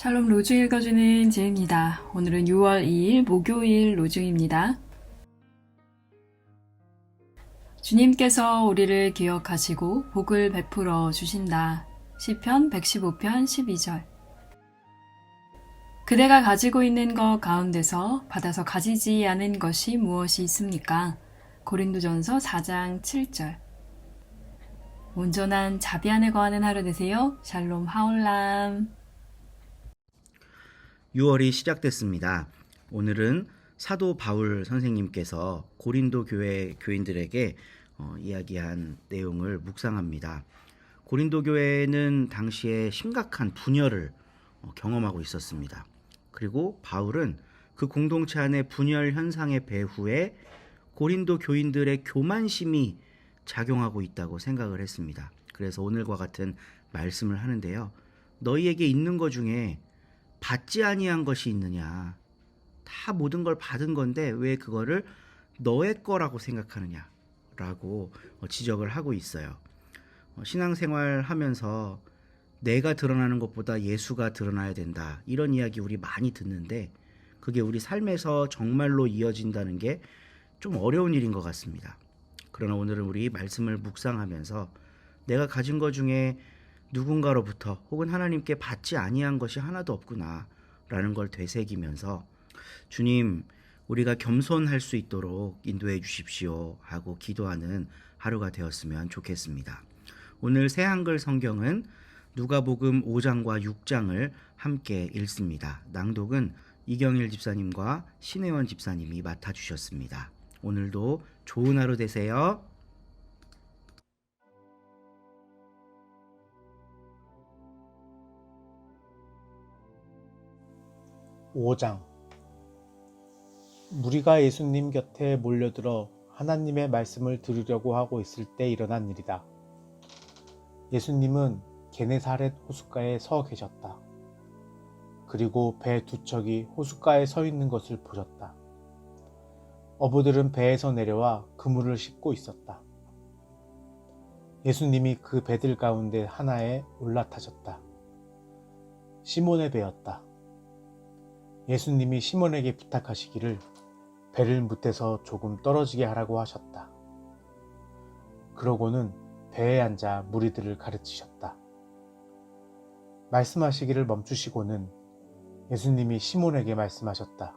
샬롬 로즈 읽어주는 제입니다. 오늘은 6월 2일 목요일 로즈입니다. 주님께서 우리를 기억하시고 복을 베풀어 주신다. 시편 115편 12절. 그대가 가지고 있는 것 가운데서 받아서 가지지 않은 것이 무엇이 있습니까? 고린도전서 4장 7절. 온전한 자비 안에 거하는 하루 되세요. 샬롬 하올람. 6월이 시작됐습니다. 오늘은 사도 바울 선생님께서 고린도 교회 교인들에게 어, 이야기한 내용을 묵상합니다. 고린도 교회는 당시에 심각한 분열을 어, 경험하고 있었습니다. 그리고 바울은 그 공동체 안의 분열 현상의 배후에 고린도 교인들의 교만심이 작용하고 있다고 생각을 했습니다. 그래서 오늘과 같은 말씀을 하는데요. 너희에게 있는 것 중에 받지 아니한 것이 있느냐? 다 모든 걸 받은 건데 왜 그거를 너의 거라고 생각하느냐라고 어, 지적을 하고 있어요. 어, 신앙생활 하면서 내가 드러나는 것보다 예수가 드러나야 된다. 이런 이야기 우리 많이 듣는데 그게 우리 삶에서 정말로 이어진다는 게 좀 어려운 일인 것 같습니다. 그러나 오늘은 우리 말씀을 묵상하면서 내가 가진 것 중에 누군가로부터 혹은 하나님께 받지 아니한 것이 하나도 없구나라는 걸 되새기면서 주님 우리가 겸손할 수 있도록 인도해 주십시오 하고 기도하는 하루가 되었으면 좋겠습니다. 오늘 새 한글 성경은 누가복음 5장과 6장을 함께 읽습니다. 낭독은 이경일 집사님과 신혜원 집사님이 맡아 주셨습니다. 오늘도 좋은 하루 되세요. 5장 무리가 예수님 곁에 몰려들어 하나님의 말씀을 들으려고 하고 있을 때 일어난 일이다. 예수님은 게네사렛 호숫가에 서 계셨다. 그리고 배 두 척이 호숫가에 서 있는 것을 보셨다. 어부들은 배에서 내려와 그물을 싣고 있었다. 예수님이 그 배들 가운데 하나에 올라타셨다. 시몬의 배였다. 예수님이 시몬에게 부탁하시기를 배를 무태서 조금 떨어지게 하라고 하셨다. 그러고는 배에 앉아 무리들을 가르치셨다. 말씀하시기를 멈추시고는 예수님이 시몬에게 말씀하셨다.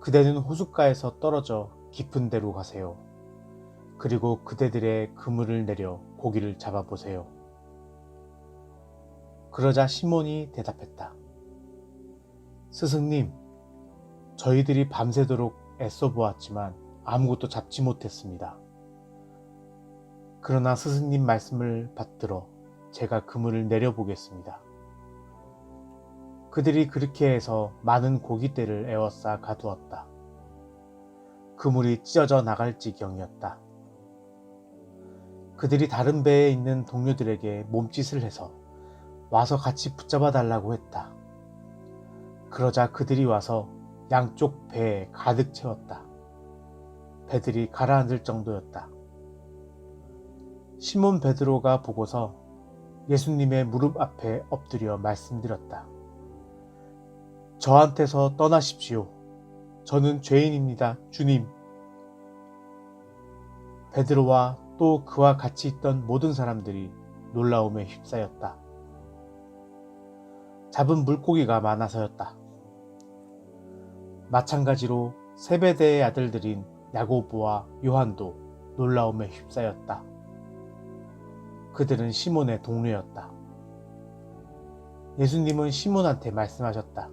그대는 호숫가에서 떨어져 깊은 데로 가세요. 그리고 그대들의 그물을 내려 고기를 잡아보세요. 그러자 시몬이 대답했다. 스승님, 저희들이 밤새도록 애써 보았지만 아무것도 잡지 못했습니다. 그러나 스승님 말씀을 받들어 제가 그물을 내려보겠습니다. 그들이 그렇게 해서 많은 고깃대를 에워싸 가두었다. 그물이 찢어져 나갈 지경이었다. 그들이 다른 배에 있는 동료들에게 몸짓을 해서 와서 같이 붙잡아 달라고 했다. 그러자 그들이 와서 양쪽 배에 가득 채웠다. 배들이 가라앉을 정도였다. 시몬 베드로가 보고서 예수님의 무릎 앞에 엎드려 말씀드렸다. 저한테서 떠나십시오. 저는 죄인입니다, 주님. 베드로와 또 그와 같이 있던 모든 사람들이 놀라움에 휩싸였다. 잡은 물고기가 많아서였다. 마찬가지로 세베대의 아들들인 야고보와 요한도 놀라움에 휩싸였다. 그들은 시몬의 동료였다. 예수님은 시몬한테 말씀하셨다.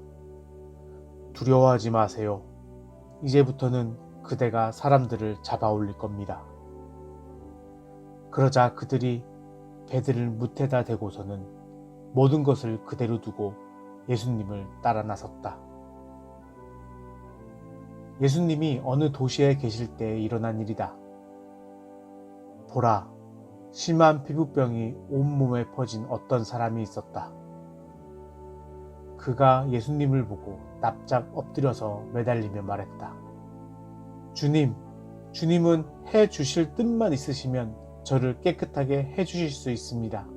두려워하지 마세요. 이제부터는 그대가 사람들을 잡아 올릴 겁니다. 그러자 그들이 배들을 무태다 대고서는 모든 것을 그대로 두고 예수님을 따라 나섰다. 예수님이 어느 도시에 계실 때 일어난 일이다. 보라, 심한 피부병이 온몸에 퍼진 어떤 사람이 있었다. 그가 예수님을 보고 납작 엎드려서 매달리며 말했다. 주님, 주님은 해 주실 뜻만 있으시면 저를 깨끗하게 해 주실 수 있습니다.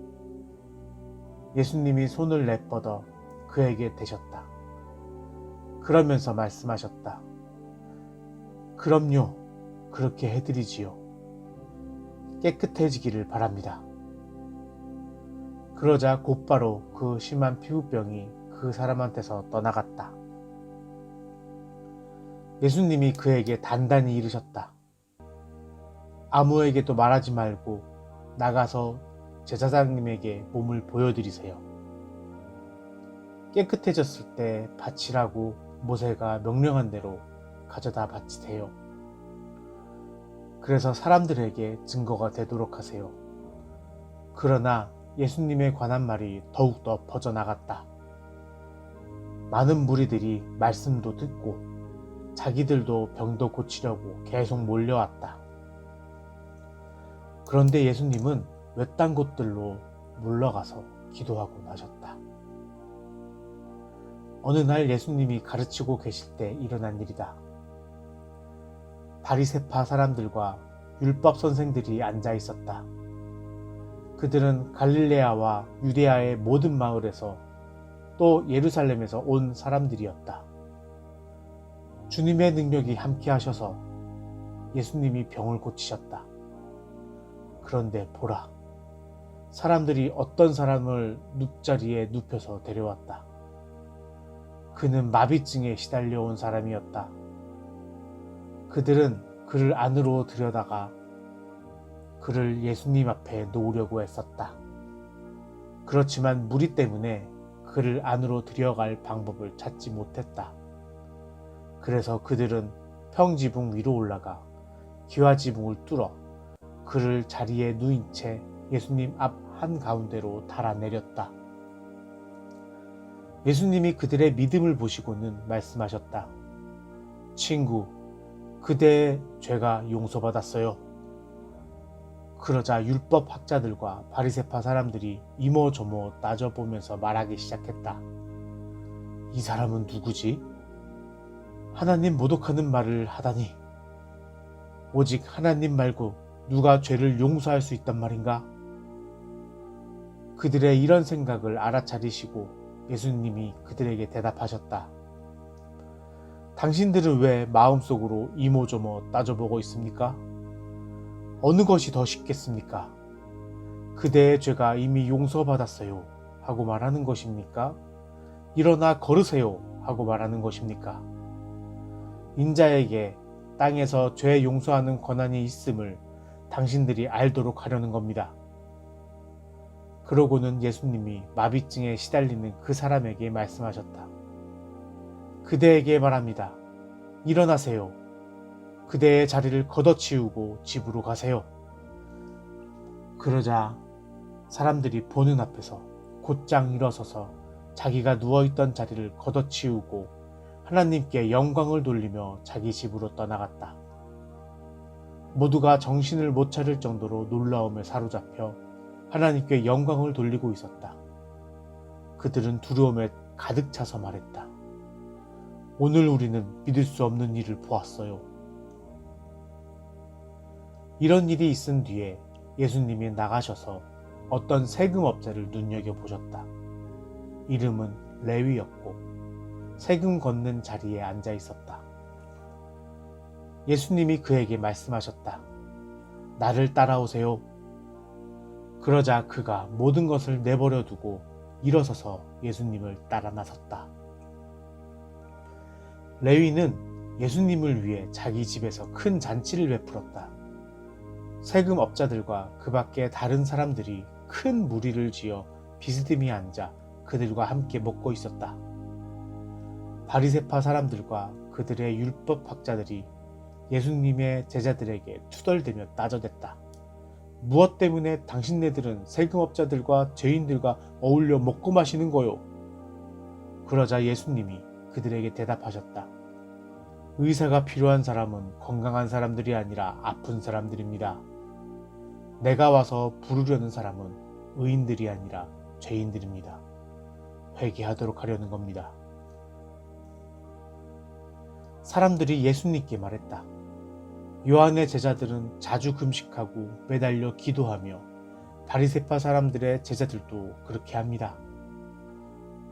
예수님이 손을 내뻗어 그에게 대셨다. 그러면서 말씀하셨다. 그럼요, 그렇게 해드리지요. 깨끗해지기를 바랍니다. 그러자 곧바로 그 심한 피부병이 그 사람한테서 떠나갔다. 예수님이 그에게 단단히 이르셨다. 아무에게도 말하지 말고 나가서 제사장님에게 몸을 보여드리세요. 깨끗해졌을 때 바치라고 모세가 명령한 대로 가져다 바치세요. 그래서 사람들에게 증거가 되도록 하세요. 그러나 예수님에 관한 말이 더욱더 퍼져나갔다. 많은 무리들이 말씀도 듣고 자기들도 병도 고치려고 계속 몰려왔다. 그런데 예수님은 외딴 곳들로 물러가서 기도하고 나셨다. 어느 날 예수님이 가르치고 계실 때 일어난 일이다. 바리세파 사람들과 율법 선생들이 앉아 있었다. 그들은 갈릴레아와 유데아의 모든 마을에서 또 예루살렘에서 온 사람들이었다. 주님의 능력이 함께 하셔서 예수님이 병을 고치셨다. 그런데 보라. 사람들이 어떤 사람을 눕자리에 눕혀서 데려왔다. 그는 마비증에 시달려 온 사람이었다. 그들은 그를 안으로 들여다가 그를 예수님 앞에 놓으려고 했었다. 그렇지만 무리 때문에 그를 안으로 들여갈 방법을 찾지 못했다. 그래서 그들은 평지붕 위로 올라가 기와지붕을 뚫어 그를 자리에 누인 채 예수님 앞 한가운데로 달아내렸다. 예수님이 그들의 믿음을 보시고는 말씀하셨다. 친구, 그대의 죄가 용서받았어요. 그러자 율법 학자들과 바리세파 사람들이 이모저모 따져보면서 말하기 시작했다. 이 사람은 누구지? 하나님 모독하는 말을 하다니. 오직 하나님 말고 누가 죄를 용서할 수 있단 말인가? 그들의 이런 생각을 알아차리시고 예수님이 그들에게 대답하셨다. 당신들은 왜 마음속으로 이모저모 따져보고 있습니까? 어느 것이 더 쉽겠습니까? 그대의 죄가 이미 용서받았어요. 하고 말하는 것입니까? 일어나 걸으세요. 하고 말하는 것입니까? 인자에게 땅에서 죄 용서하는 권한이 있음을 당신들이 알도록 하려는 겁니다. 그러고는 예수님이 마비증에 시달리는 그 사람에게 말씀하셨다. 그대에게 말합니다. 일어나세요. 그대의 자리를 걷어치우고 집으로 가세요. 그러자 사람들이 보는 앞에서 곧장 일어서서 자기가 누워있던 자리를 걷어치우고 하나님께 영광을 돌리며 자기 집으로 떠나갔다. 모두가 정신을 못 차릴 정도로 놀라움에 사로잡혀 하나님께 영광을 돌리고 있었다. 그들은 두려움에 가득 차서 말했다. 오늘 우리는 믿을 수 없는 일을 보았어요. 이런 일이 있은 뒤에 예수님이 나가셔서 어떤 세금업자를 눈여겨보셨다. 이름은 레위였고 세금 걷는 자리에 앉아 있었다. 예수님이 그에게 말씀하셨다. 나를 따라오세요. 그러자 그가 모든 것을 내버려 두고 일어서서 예수님을 따라 나섰다. 레위는 예수님을 위해 자기 집에서 큰 잔치를 베풀었다. 세금 업자들과 그 밖에 다른 사람들이 큰 무리를 지어 비스듬히 앉아 그들과 함께 먹고 있었다. 바리세파 사람들과 그들의 율법 학자들이 예수님의 제자들에게 투덜대며 따져댔다. 무엇 때문에 당신네들은 세금업자들과 죄인들과 어울려 먹고 마시는 거요? 그러자 예수님이 그들에게 대답하셨다. 의사가 필요한 사람은 건강한 사람들이 아니라 아픈 사람들입니다. 내가 와서 부르려는 사람은 의인들이 아니라 죄인들입니다. 회개하도록 하려는 겁니다. 사람들이 예수님께 말했다. 요한의 제자들은 자주 금식하고 매달려 기도하며 바리세파 사람들의 제자들도 그렇게 합니다.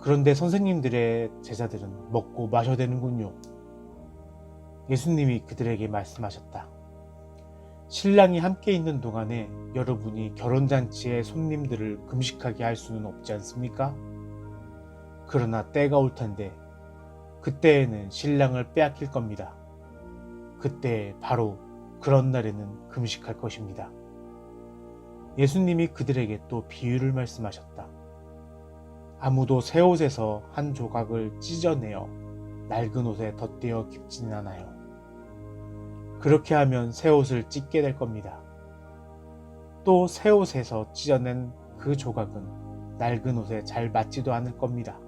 그런데 선생님들의 제자들은 먹고 마셔야 되는군요. 예수님이 그들에게 말씀하셨다. 신랑이 함께 있는 동안에 여러분이 결혼잔치의 손님들을 금식하게 할 수는 없지 않습니까? 그러나 때가 올 텐데 그때에는 신랑을 빼앗길 겁니다. 그때 바로 그런 날에는 금식할 것입니다. 예수님이 그들에게 또 비유를 말씀하셨다. 아무도 새 옷에서 한 조각을 찢어내어 낡은 옷에 덧대어 입지는 않아요. 그렇게 하면 새 옷을 찢게 될 겁니다. 또 새 옷에서 찢어낸 그 조각은 낡은 옷에 잘 맞지도 않을 겁니다.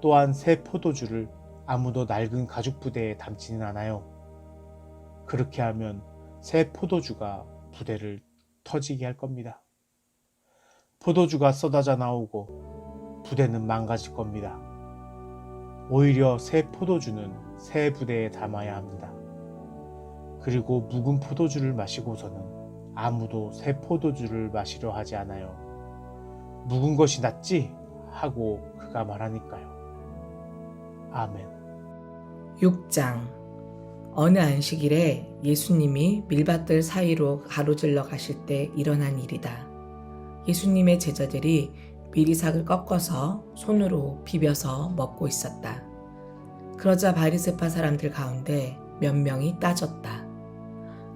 또한 새 포도주를 아무도 낡은 가죽 부대에 담지는 않아요. 그렇게 하면 새 포도주가 부대를 터지게 할 겁니다. 포도주가 쏟아져 나오고 부대는 망가질 겁니다. 오히려 새 포도주는 새 부대에 담아야 합니다. 그리고 묵은 포도주를 마시고서는 아무도 새 포도주를 마시려 하지 않아요. 묵은 것이 낫지? 하고 그가 말하니까요. 아멘. 6장 어느 안식일에 예수님이 밀밭들 사이로 가로질러 가실 때 일어난 일이다. 예수님의 제자들이 미리삭을 꺾어서 손으로 비벼서 먹고 있었다. 그러자 바리세파 사람들 가운데 몇 명이 따졌다.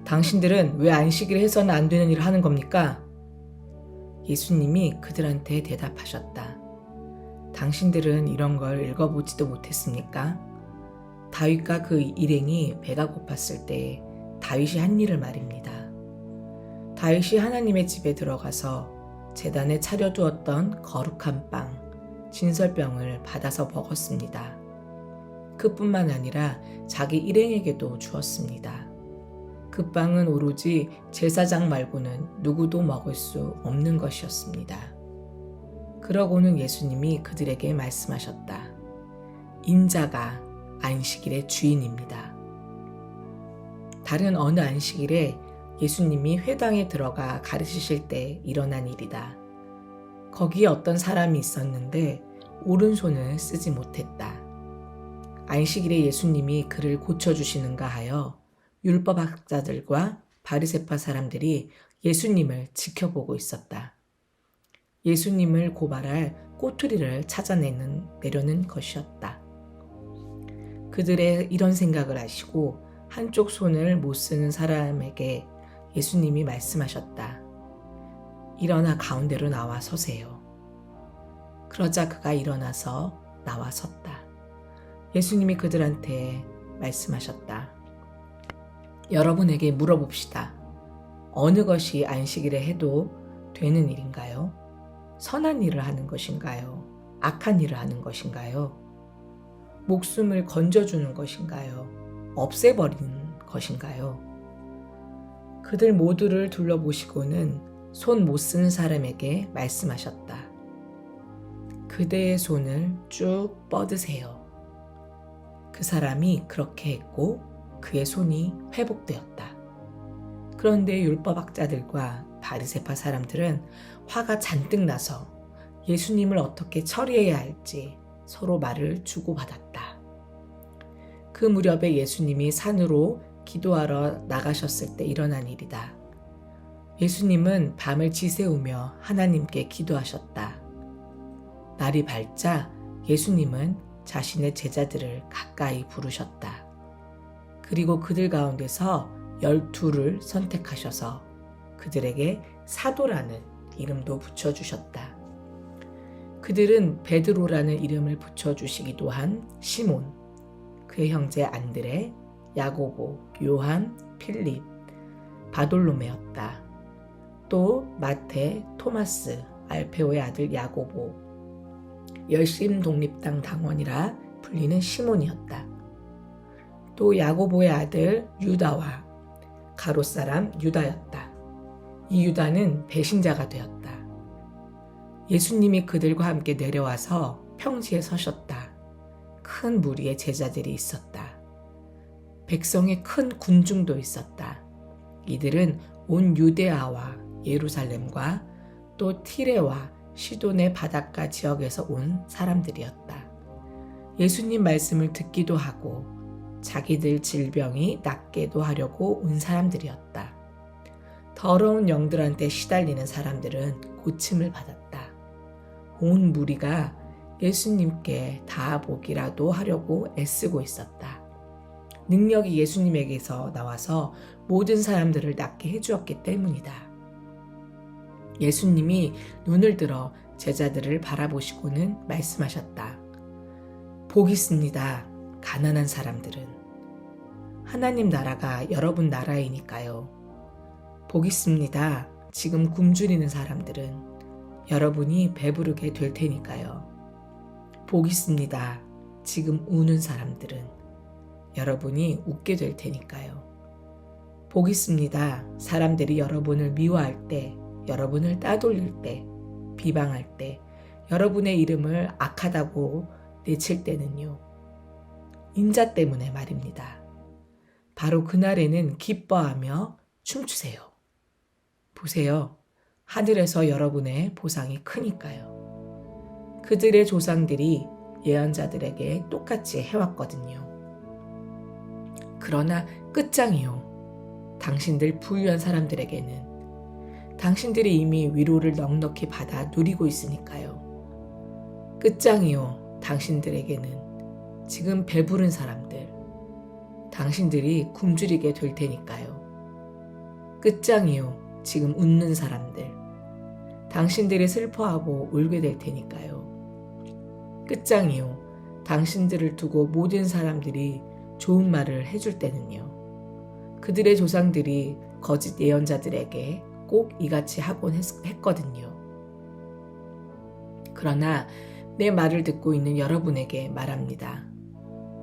당신들은 왜 안식일에 해서는 안 되는 일을 하는 겁니까? 예수님이 그들한테 대답하셨다. 당신들은 이런 걸 읽어보지도 못했습니까? 다윗과 그 일행이 배가 고팠을 때 다윗이 한 일을 말입니다. 다윗이 하나님의 집에 들어가서 재단에 차려두었던 거룩한 빵, 진설병을 받아서 먹었습니다. 그뿐만 아니라 자기 일행에게도 주었습니다. 그 빵은 오로지 제사장 말고는 누구도 먹을 수 없는 것이었습니다. 그러고는 예수님이 그들에게 말씀하셨다. 인자가 안식일의 주인입니다. 다른 어느 안식일에 예수님이 회당에 들어가 가르치실 때 일어난 일이다. 거기에 어떤 사람이 있었는데 오른손을 쓰지 못했다. 안식일에 예수님이 그를 고쳐주시는가 하여 율법학자들과 바리세파 사람들이 예수님을 지켜보고 있었다. 예수님을 고발할 꼬투리를 찾아내는 내려는 것이었다. 그들의 이런 생각을 하시고 한쪽 손을 못 쓰는 사람에게 예수님이 말씀하셨다. 일어나 가운데로 나와 서세요. 그러자 그가 일어나서 나와 섰다. 예수님이 그들한테 말씀하셨다. 여러분에게 물어봅시다. 어느 것이 안식일에 해도 되는 일인가요? 선한 일을 하는 것인가요? 악한 일을 하는 것인가요? 목숨을 건져주는 것인가요? 없애버리는 것인가요? 그들 모두를 둘러보시고는 손 못 쓰는 사람에게 말씀하셨다. 그대의 손을 쭉 뻗으세요. 그 사람이 그렇게 했고 그의 손이 회복되었다. 그런데 율법학자들과 바리세파 사람들은 화가 잔뜩 나서 예수님을 어떻게 처리해야 할지 서로 말을 주고받았다. 그 무렵에 예수님이 산으로 기도하러 나가셨을 때 일어난 일이다. 예수님은 밤을 지새우며 하나님께 기도하셨다. 날이 밝자 예수님은 자신의 제자들을 가까이 부르셨다. 그리고 그들 가운데서 열두를 선택하셔서 그들에게 사도라는 이름도 붙여주셨다. 그들은 베드로라는 이름을 붙여주시기도 한 시몬, 그의 형제 안드레, 야고보, 요한, 필립, 바돌로메였다. 또 마테, 토마스, 알페오의 아들 야고보, 열심 독립당 당원이라 불리는 시몬이었다. 또 야고보의 아들 유다와 가롯 사람 유다였다. 이 유다는 배신자가 되었다. 예수님이 그들과 함께 내려와서 평지에 서셨다. 큰 무리의 제자들이 있었다. 백성의 큰 군중도 있었다. 이들은 온 유데아와 예루살렘과 또 티레와 시돈의 바닷가 지역에서 온 사람들이었다. 예수님 말씀을 듣기도 하고 자기들 질병이 낫게도 하려고 온 사람들이었다. 더러운 영들한테 시달리는 사람들은 고침을 받았다. 온 무리가 예수님께 다 보기라도 하려고 애쓰고 있었다. 능력이 예수님에게서 나와서 모든 사람들을 낫게 해주었기 때문이다. 예수님이 눈을 들어 제자들을 바라보시고는 말씀하셨다. 복 있습니다. 가난한 사람들은. 하나님 나라가 여러분 나라이니까요. 복 있습니다. 지금 굶주리는 사람들은 여러분이 배부르게 될 테니까요. 복 있습니다. 지금 우는 사람들은 여러분이 웃게 될 테니까요. 복 있습니다. 사람들이 여러분을 미워할 때, 여러분을 따돌릴 때, 비방할 때, 여러분의 이름을 악하다고 내칠 때는요. 인자 때문에 말입니다. 바로 그날에는 기뻐하며 춤추세요. 보세요. 하늘에서 여러분의 보상이 크니까요. 그들의 조상들이 예언자들에게 똑같이 해왔거든요. 그러나 끝장이요. 당신들 부유한 사람들에게는 당신들이 이미 위로를 넉넉히 받아 누리고 있으니까요. 끝장이요. 당신들에게는 지금 배부른 사람들, 당신들이 굶주리게 될 테니까요. 끝장이요. 지금 웃는 사람들, 당신들이 슬퍼하고 울게 될 테니까요. 끝장이요. 당신들을 두고 모든 사람들이 좋은 말을 해줄 때는요. 그들의 조상들이 거짓 예언자들에게 꼭 이같이 하곤 했, 거든요 그러나 내 말을 듣고 있는 여러분에게 말합니다.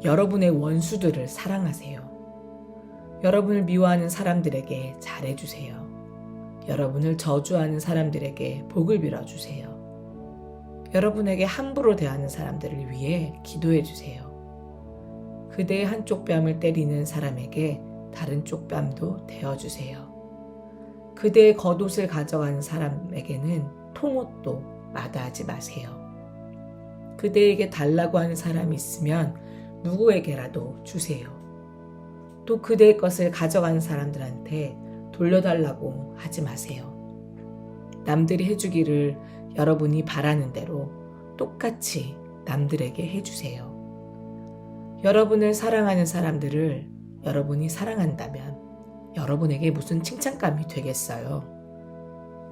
여러분의 원수들을 사랑하세요. 여러분을 미워하는 사람들에게 잘해주세요. 여러분을 저주하는 사람들에게 복을 빌어주세요. 여러분에게 함부로 대하는 사람들을 위해 기도해 주세요. 그대의 한쪽 뺨을 때리는 사람에게 다른 쪽 뺨도 대어 주세요. 그대의 겉옷을 가져가는 사람에게는 통옷도 마다하지 마세요. 그대에게 달라고 하는 사람이 있으면 누구에게라도 주세요. 또 그대의 것을 가져가는 사람들한테 돌려달라고 하지 마세요. 남들이 해주기를 여러분이 바라는 대로 똑같이 남들에게 해주세요. 여러분을 사랑하는 사람들을 여러분이 사랑한다면 여러분에게 무슨 칭찬감이 되겠어요?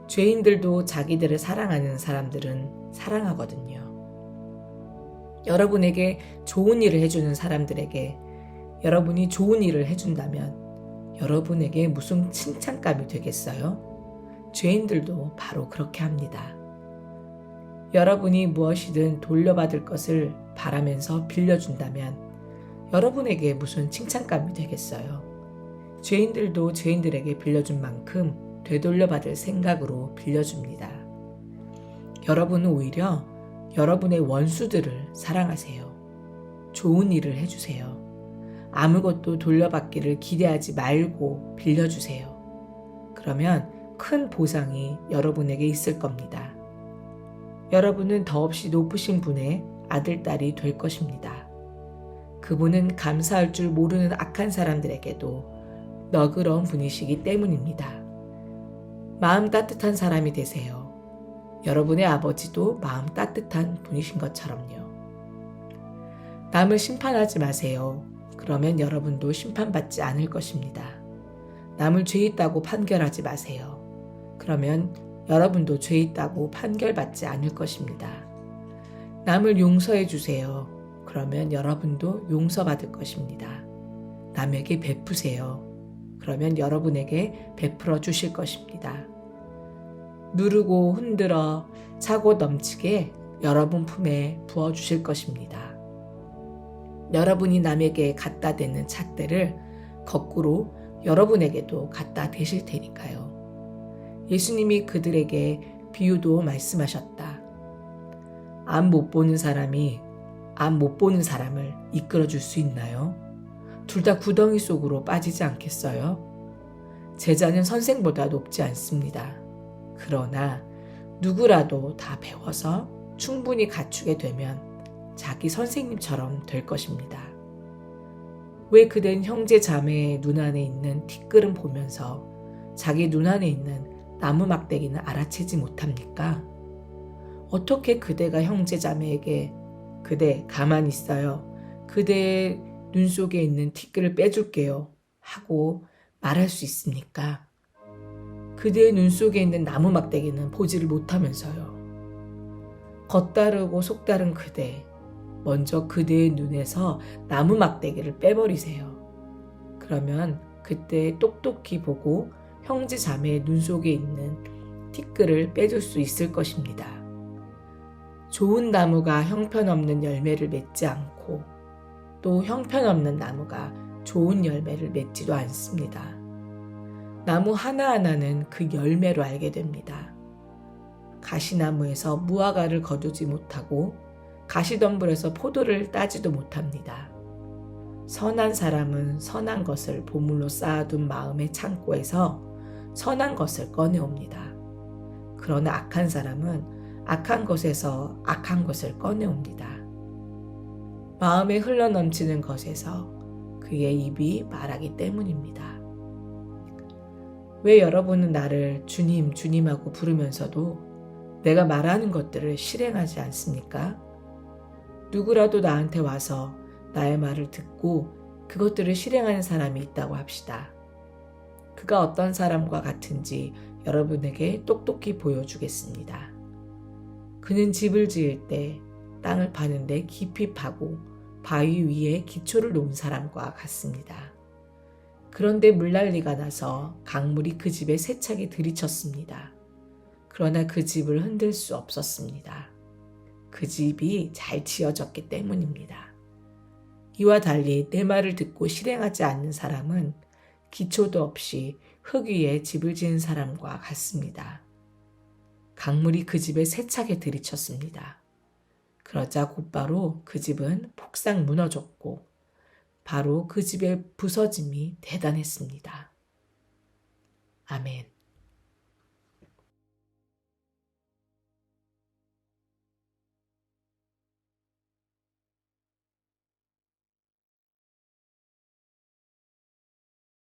죄인들도 자기들을 사랑하는 사람들은 사랑하거든요. 여러분에게 좋은 일을 해주는 사람들에게 여러분이 좋은 일을 해준다면 여러분에게 무슨 칭찬감이 되겠어요? 죄인들도 바로 그렇게 합니다. 여러분이 무엇이든 돌려받을 것을 바라면서 빌려준다면 여러분에게 무슨 칭찬감이 되겠어요? 죄인들도 죄인들에게 빌려준 만큼 되돌려받을 생각으로 빌려줍니다. 여러분은 오히려 여러분의 원수들을 사랑하세요. 좋은 일을 해주세요. 아무것도 돌려받기를 기대하지 말고 빌려주세요. 그러면 큰 보상이 여러분에게 있을 겁니다. 여러분은 더없이 높으신 분의 아들, 딸이 될 것입니다. 그분은 감사할 줄 모르는 악한 사람들에게도 너그러운 분이시기 때문입니다. 마음 따뜻한 사람이 되세요. 여러분의 아버지도 마음 따뜻한 분이신 것처럼요. 남을 심판하지 마세요. 그러면 여러분도 심판받지 않을 것입니다. 남을 죄 있다고 판결하지 마세요. 그러면 여러분도 죄 있다고 판결받지 않을 것입니다. 남을 용서해 주세요. 그러면 여러분도 용서받을 것입니다. 남에게 베푸세요. 그러면 여러분에게 베풀어 주실 것입니다. 누르고 흔들어 차고 넘치게 여러분 품에 부어 주실 것입니다. 여러분이 남에게 갖다 대는 잣대를 거꾸로 여러분에게도 갖다 대실 테니까요. 예수님이 그들에게 비유도 말씀하셨다. 암 못 보는 사람이 암 못 보는 사람을 이끌어 줄 수 있나요? 둘 다 구덩이 속으로 빠지지 않겠어요? 제자는 선생보다 높지 않습니다. 그러나 누구라도 다 배워서 충분히 갖추게 되면 자기 선생님처럼 될 것입니다. 왜 그댄 형제 자매의 눈 안에 있는 티끌은 보면서 자기 눈 안에 있는 나무 막대기는 알아채지 못합니까? 어떻게 그대가 형제 자매에게 그대 가만히 있어요. 그대의 눈 속에 있는 티끌을 빼줄게요. 하고 말할 수 있습니까? 그대의 눈 속에 있는 나무 막대기는 보지를 못하면서요. 겉다르고 속다른 그대, 먼저 그대의 눈에서 나무 막대기를 빼버리세요. 그러면 그때 똑똑히 보고 형제 자매의 눈 속에 있는 티끌을 빼줄 수 있을 것입니다. 좋은 나무가 형편없는 열매를 맺지 않고 또 형편없는 나무가 좋은 열매를 맺지도 않습니다. 나무 하나하나는 그 열매로 알게 됩니다. 가시나무에서 무화과를 거두지 못하고 가시덤불에서 포도를 따지도 못합니다. 선한 사람은 선한 것을 보물로 쌓아둔 마음의 창고에서 선한 것을 꺼내옵니다. 그러나 악한 사람은 악한 것에서 악한 것을 꺼내옵니다. 마음에 흘러넘치는 것에서 그의 입이 말하기 때문입니다. 왜 여러분은 나를 주님, 주님하고 부르면서도 내가 말하는 것들을 실행하지 않습니까? 누구라도 나한테 와서 나의 말을 듣고 그것들을 실행하는 사람이 있다고 합시다. 그가 어떤 사람과 같은지 여러분에게 똑똑히 보여주겠습니다. 그는 집을 지을 때 땅을 파는데 깊이 파고 바위 위에 기초를 놓은 사람과 같습니다. 그런데 물난리가 나서 강물이 그 집에 세차게 들이쳤습니다. 그러나 그 집을 흔들 수 없었습니다. 그 집이 잘 지어졌기 때문입니다. 이와 달리 내 말을 듣고 실행하지 않는 사람은 기초도 없이 흙 위에 집을 지은 사람과 같습니다. 강물이 그 집에 세차게 들이쳤습니다. 그러자 곧바로 그 집은 폭삭 무너졌고 바로 그 집의 부서짐이 대단했습니다. 아멘.